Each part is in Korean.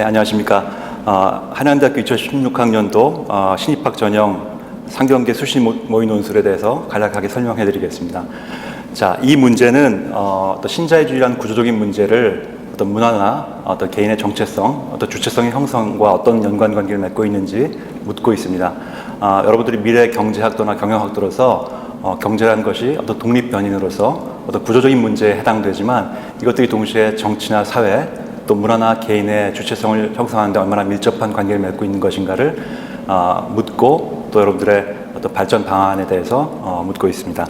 네, 안녕하십니까. 어, 한양대학교 2016학년도 어, 신입학 전형 상경계 수시 모- 모의 논술에 대해서 간략하게 설명해 드리겠습니다. 자, 이 문제는 어, 어떤 신자유주의라는 구조적인 문제를 어떤 문화나 어떤 개인의 정체성, 어떤 주체성의 형성과 어떤 연관 관계를 맺고 있는지 묻고 있습니다. 아, 여러분들이 미래 경제학도나 경영학도로서 어, 경제라는 것이 어떤 독립 변인으로서 어떤 구조적인 문제에 해당되지만 이것들이 동시에 정치나 사회 또 문화나 개인의 주체성을 형성하는데 얼마나 밀접한 관계를 맺고 있는 것인가를 아, 묻고 또 여러분들의 어떤 발전 방안에 대해서 어, 묻고 있습니다.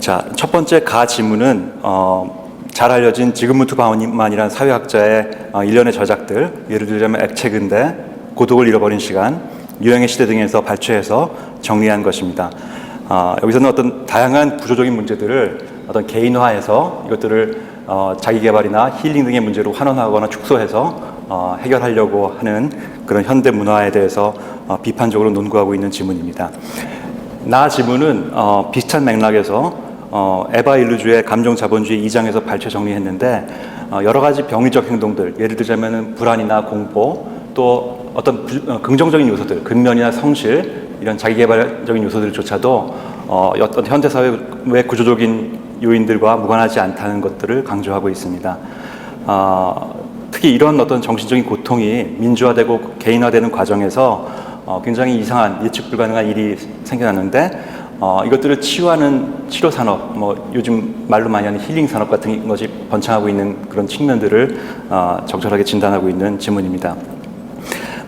자, 첫 번째 가 지문은 어, 잘 알려진 지그문트 바우만이라는 사회학자의 어, 일련의 저작들, 예를 들자면 액체근대, 고독을 잃어버린 시간, 유행의 시대 등에서 발췌해서 정리한 것입니다. 아, 여기서는 어떤 다양한 구조적인 문제들을 어떤 개인화해서 이것들을 어, 자기 개발이나 힐링 등의 문제로 환원하거나 축소해서 어, 해결하려고 하는 그런 현대 문화에 대해서 어, 비판적으로 논구하고 있는 지문입니다. 나 지문은 어, 비슷한 맥락에서 어, 에바 일루주의 감정 자본주의 2장에서 발췌 정리했는데 어, 여러 가지 병리적 행동들 예를 들자면 불안이나 공포 또 어떤 부- 어, 긍정적인 요소들 근면이나 성실 이런 자기개발적인 요소들조차도 어, 어떤 현대 사회의 구조적인 요인들과 무관하지 않다는 것들을 강조하고 있습니다. 어, 특히 이런 어떤 정신적인 고통이 민주화되고 개인화되는 과정에서 어, 굉장히 이상한 예측 불가능한 일이 생겨났는데 어, 이것들을 치유하는 치료 산업, 뭐 요즘 말로 많이 하는 힐링 산업 같은 것이 번창하고 있는 그런 측면들을 어, 적절하게 진단하고 있는 지문입니다.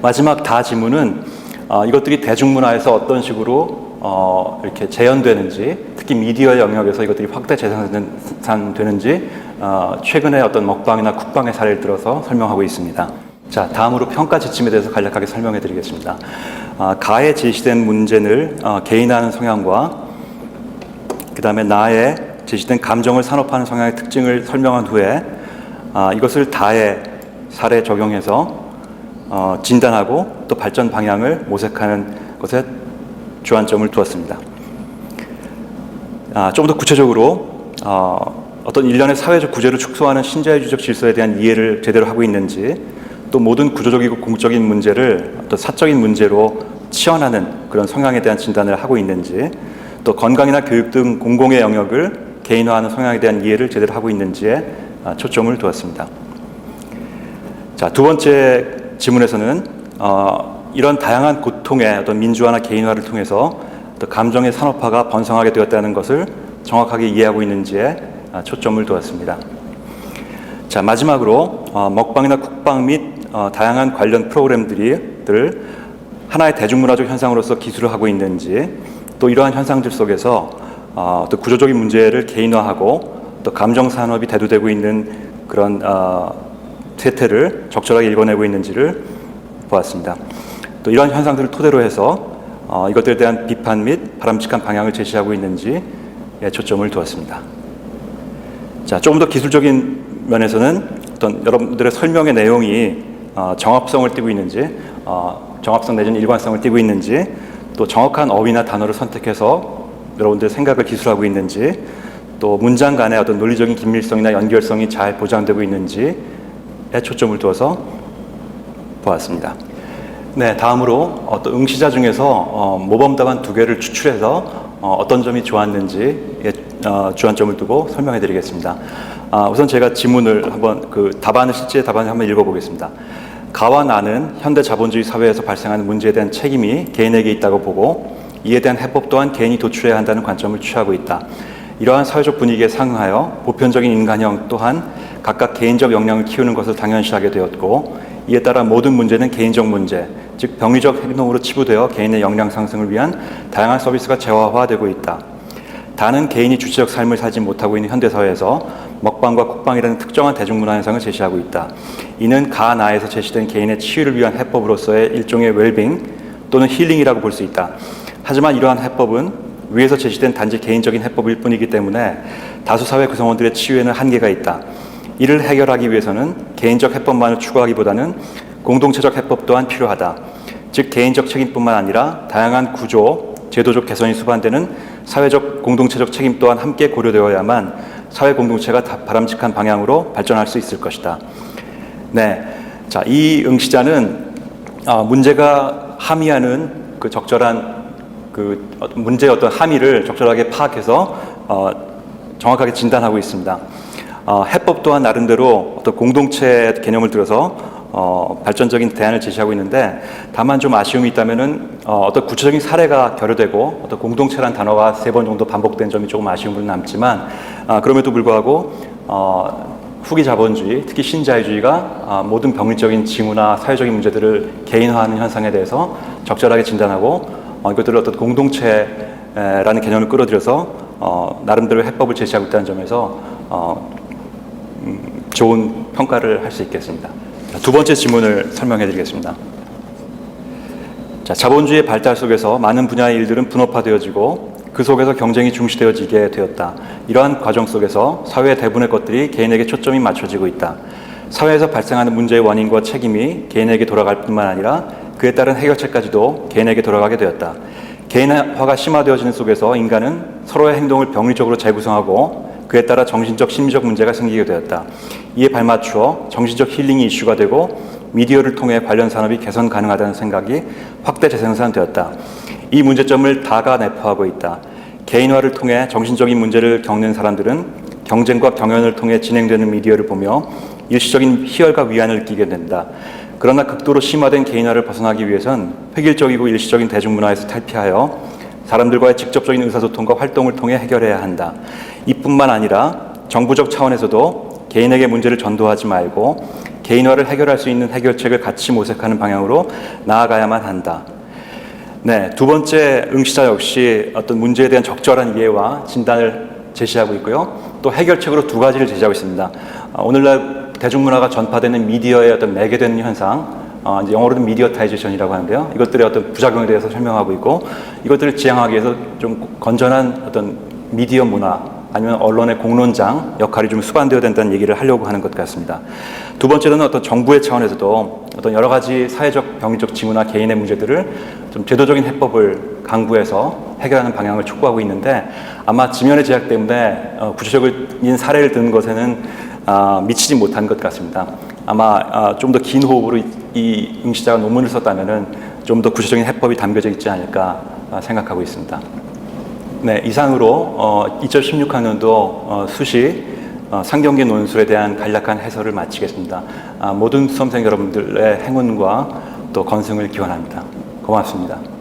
마지막 다 지문은 어, 이것들이 대중문화에서 어떤 식으로 어, 이렇게 재현되는지, 특히 미디어 영역에서 이것들이 확대 재생산되는지 어, 최근에 어떤 먹방이나 쿡방의 사례를 들어서 설명하고 있습니다. 자, 다음으로 평가 지침에 대해서 간략하게 설명해 드리겠습니다. 아, 가에 제시된 문제를 어, 개인화하는 성향과 그 다음에 나의 제시된 감정을 산업화하는 성향의 특징을 설명한 후에 아, 이것을 다의 사례에 적용해서 어, 진단하고 또 발전 방향을 모색하는 것에 주안점을 두었습니다. 아, 좀 더 구체적으로 어, 어떤 일련의 사회적 구제를 축소하는 신자유주의적 질서에 대한 이해를 제대로 하고 있는지 또 모든 구조적이고 공적인 문제를 어떤 사적인 문제로 치환하는 그런 성향에 대한 진단을 하고 있는지 또 건강이나 교육 등 공공의 영역을 개인화하는 성향에 대한 이해를 제대로 하고 있는지에 아, 초점을 두었습니다. 자, 두 번째 지문에서는 어, 이런 다양한 고통의 어떤 민주화나 개인화를 통해서 어떤 감정의 산업화가 번성하게 되었다는 것을 정확하게 이해하고 있는지에 아, 초점을 두었습니다. 자, 마지막으로 어, 먹방이나 쿡방 및 어, 다양한 관련 프로그램들을 하나의 대중문화적 현상으로서 기술을 하고 있는지 또 이러한 현상들 속에서 어, 또 구조적인 문제를 개인화하고 또 감정 산업이 대두되고 있는 그런 어, 세태를 적절하게 읽어내고 있는지를 보았습니다. 또 이러한 현상들을 토대로 해서 어, 이것들에 대한 비판 및 바람직한 방향을 제시하고 있는지에 초점을 두었습니다. 자, 조금 더 기술적인 면에서는 어떤 여러분들의 설명의 내용이 어, 정합성을 띠고 있는지, 어, 정합성 내지는 일관성을 띠고 있는지, 또 정확한 어휘나 단어를 선택해서 여러분들의 생각을 기술하고 있는지, 또 문장 간의 어떤 논리적인 긴밀성이나 연결성이 잘 보장되고 있는지에 초점을 두어서 보았습니다. 네, 다음으로 어떤 응시자 중에서 어, 모범 답안 두 개를 추출해서 어, 어떤 점이 좋았는지 어, 주안점을 두고 설명해 드리겠습니다. 아, 우선 제가 지문을 한번 그 답안을 실제 답안을 한번 읽어보겠습니다. 가와 나는 현대 자본주의 사회에서 발생하는 문제에 대한 책임이 개인에게 있다고 보고 이에 대한 해법 또한 개인이 도출해야 한다는 관점을 취하고 있다. 이러한 사회적 분위기에 상응하여 보편적인 인간형 또한 각각 개인적 역량을 키우는 것을 당연시하게 되었고 이에 따라 모든 문제는 개인적 문제, 즉 병리적 행동으로 치부되어 개인의 역량 상승을 위한 다양한 서비스가 재화화되고 있다. 다는 개인이 주체적 삶을 살지 못하고 있는 현대 사회에서 먹방과 쿡방이라는 특정한 대중문화 현상을 제시하고 있다. 이는 가 나에서 제시된 개인의 치유를 위한 해법으로서의 일종의 웰빙 또는 힐링이라고 볼 수 있다. 하지만 이러한 해법은 위에서 제시된 단지 개인적인 해법일 뿐이기 때문에 다수 사회 구성원들의 치유에는 한계가 있다. 이를 해결하기 위해서는 개인적 해법만을 추구하기보다는 공동체적 해법 또한 필요하다. 즉 개인적 책임뿐만 아니라 다양한 구조, 제도적 개선이 수반되는 사회적 공동체적 책임 또한 함께 고려되어야만 사회 공동체가 다- 바람직한 방향으로 발전할 수 있을 것이다. 네, 자, 이 응시자는 아, 문제가 함의하는 그 적절한 그 문제의 어떤 함의를 적절하게 파악해서 어, 정확하게 진단하고 있습니다. 어, 해법 또한 나름대로 어떤 공동체 개념을 들어서 어, 발전적인 대안을 제시하고 있는데 다만 좀 아쉬움이 있다면은 어, 어떤 구체적인 사례가 결여되고 어떤 공동체란 단어가 세 번 정도 반복된 점이 조금 아쉬움으로 남지만 아, 그럼에도 불구하고 어, 후기 자본주의, 특히 신자유주의가 아, 모든 병리적인 징후나 사회적인 문제들을 개인화하는 현상에 대해서 적절하게 진단하고 어, 이것들을 어떤 공동체라는 개념을 끌어들여서 어, 나름대로 해법을 제시하고 있다는 점에서 어, 음, 좋은 평가를 할 수 있겠습니다. 자, 두 번째 질문을 설명해 드리겠습니다. 자, 자본주의의 발달 속에서 많은 분야의 일들은 분업화되어지고 그 속에서 경쟁이 중시되어지게 되었다. 이러한 과정 속에서 사회의 대부분의 것들이 개인에게 초점이 맞춰지고 있다. 사회에서 발생하는 문제의 원인과 책임이 개인에게 돌아갈 뿐만 아니라 그에 따른 해결책까지도 개인에게 돌아가게 되었다. 개인화가 심화되어지는 속에서 인간은 서로의 행동을 병리적으로 재구성하고 그에 따라 정신적, 심리적 문제가 생기게 되었다. 이에 발맞추어 정신적 힐링이 이슈가 되고 미디어를 통해 관련 산업이 개선 가능하다는 생각이 확대 재생산되었다. 이 문제점을 다가 내포하고 있다. 개인화를 통해 정신적인 문제를 겪는 사람들은 경쟁과 경연을 통해 진행되는 미디어를 보며 일시적인 희열과 위안을 느끼게 된다. 그러나 극도로 심화된 개인화를 벗어나기 위해선 획일적이고 일시적인 대중문화에서 탈피하여 사람들과의 직접적인 의사소통과 활동을 통해 해결해야 한다. 이뿐만 아니라 정부적 차원에서도 개인에게 문제를 전도하지 말고 개인화를 해결할 수 있는 해결책을 같이 모색하는 방향으로 나아가야만 한다. 네, 두 번째 응시자 역시 어떤 문제에 대한 적절한 이해와 진단을 제시하고 있고요. 또 해결책으로 두 가지를 제시하고 있습니다. 어, 오늘날 대중문화가 전파되는 미디어의 어떤 매개되는 현상, 어, 이제 영어로는 미디어타이제이션이라고 하는데요. 이것들의 어떤 부작용에 대해서 설명하고 있고 이것들을 지향하기 위해서 좀 건전한 어떤 미디어 문화 아니면 언론의 공론장 역할이 좀 수반되어야 된다는 얘기를 하려고 하는 것 같습니다. 두 번째로는 어떤 정부의 차원에서도 어떤 여러 가지 사회적 병리적 징후나 개인의 문제들을 좀 제도적인 해법을 강구해서 해결하는 방향을 촉구하고 있는데 아마 지면의 제약 때문에 어, 구체적인 사례를 드는 것에는 아, 미치지 못한 것 같습니다. 아마 아, 좀더 긴 호흡으로 이, 이 응시자가 논문을 썼다면은 좀 더 구체적인 해법이 담겨져 있지 않을까 아, 생각하고 있습니다. 네, 이상으로 어, 2016학년도 어, 수시 어, 상경기 논술에 대한 간략한 해설을 마치겠습니다. 아, 모든 수험생 여러분들의 행운과 또 건승을 기원합니다. 고맙습니다.